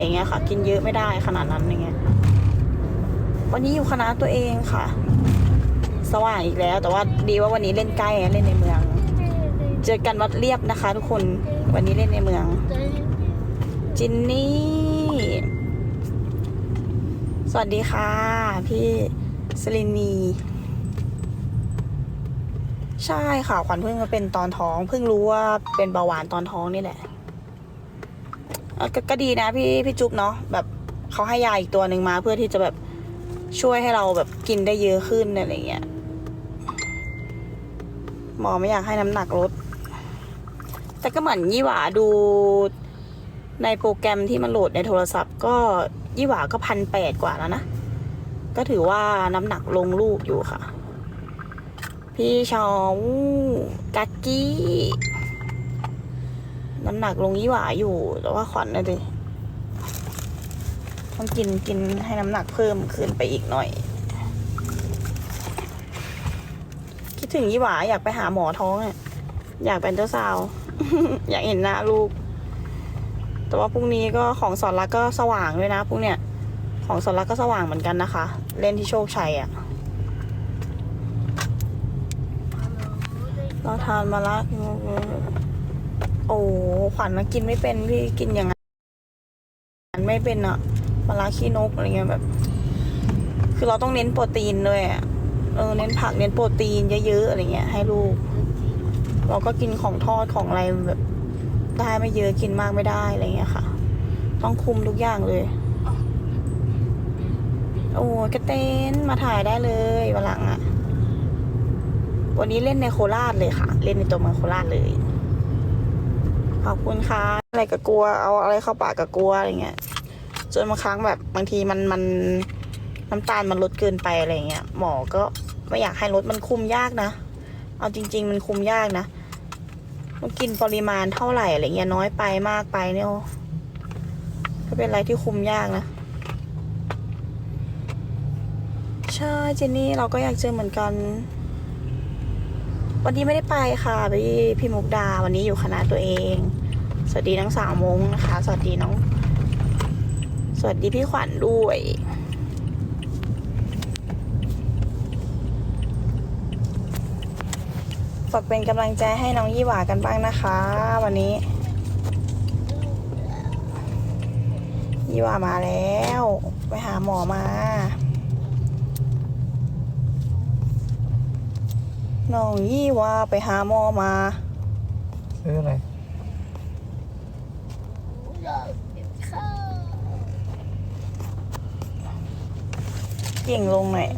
อย่างเงี้ยค่ะ กินเยอะไม่ได้ขนาดนั้นอย่างเงี้ยวันนี้อยู่คณะตัวเองค่ะ สว่างอีกแล้ว แต่ว่าดีว่าวันนี้เล่นใกล้เล่นในเมือง เจอกันวัดเรียบนะคะ ทุกคนวันนี้เล่นในเมือง จินนี่ สวัสดีค่ะ พี่สลินีใช่ค่ะขวัญเพิ่งมาเป็นตอนท้อง เพิ่งรู้ว่าเป็นเบาหวานตอนท้องนี่แหละ ก็ก็ดีนะพี่พี่จุ๊บเนาะแบบเขาให้ยาอีกตัวหนึ่งมาเพื่อที่จะแบบช่วยให้เราแบบกินได้เยอะขึ้นอะไรเงี้ยหมอไม่อยากให้น้ำหนักลดแต่ก็เหมือนยี่หวาดูในโปรแกรมที่มันโหลดในโทรศัพท์ ก็ยี่หวาก็พันแปดกว่าแล้วนะ ก็ถือว่าน้ำหนักลงลูกอยู่ค่ะ พี่ชาวกักกี้ น้ำหนักลงยี่หวาอยู่ แต่ว่าขวัญนะดิต้องกินกินให้น้ำหนักเพิ่มขึ้นไปอีกหน่อย คิดถึงยี่หวาอยากไปหาหมอท้องอะอยากเป็นเจ้าสาว อยากเห็นหน้าลูก แต่ว่าพรุ่งนี้ก็ของสอนรักก็สว่างด้วยนะพรุ่งเนี้ยของสอนรักก็สว่างเหมือนกันนะคะ เล่นที่โชคชัยอะเราทานมาละ โอ้ขวัญนะกินไม่เป็นพี่กินอย่างนั้นไม่เป็นอะมาละขี้นกอะไรเงี้ยแบบ คือเราต้องเน้นโปรตีนด้วยเออเน้นผักเน้นโปรตีนเยอะๆอะไรเงี้ย ให้ลูก เราก็กินของทอดของอะไรแบบได้ไม่เยอะกินมากไม่ได้อะไรเงี้ยค่ะ ต้องคุมทุกอย่างเลยโอ้กระเตนมาถ่ายได้เลยวันหลังอะวันนี้เล่นในโคราชเลยค่ะ เล่นในตัวเมืองโคราชเลย ขอบคุณค่ะ อะไรกับกลัว เอาอะไรเข้าปากกับกลัวอะไรเงี้ย จนบางครั้งแบบบางทีมันมันน้ำตาลมันลดเกินไปอะไรเงี้ย หมอก็ไม่อยากให้ลดมันคุมยากนะ เอาจริง ๆ มันคุมยากนะต้องกินปริมาณเท่าไหร่อะไรเงี้ยน้อยไปมากไปเนี่ยโอ้ก็เป็นอะไรที่คุมยากนะใช่เจนนี่เราก็อยากเจอเหมือนกัน วันนี้ไม่ได้ไปค่ะพี่พี่มุกดาวันนี้อยู่คณะตัวเอง สวัสดีทั้งสามงนะคะ สวัสดีน้อง สวัสดีพี่ขวัญด้วยฝากเป็นกำลังใจให้น้องยี่หวากันบ้างนะคะ วันนี้ ยี่หวามาแล้ว ไปหาหมอมา น้องยี่หว่าไปหาหมอมา ซื้ออะไรเก่งลงหน่อย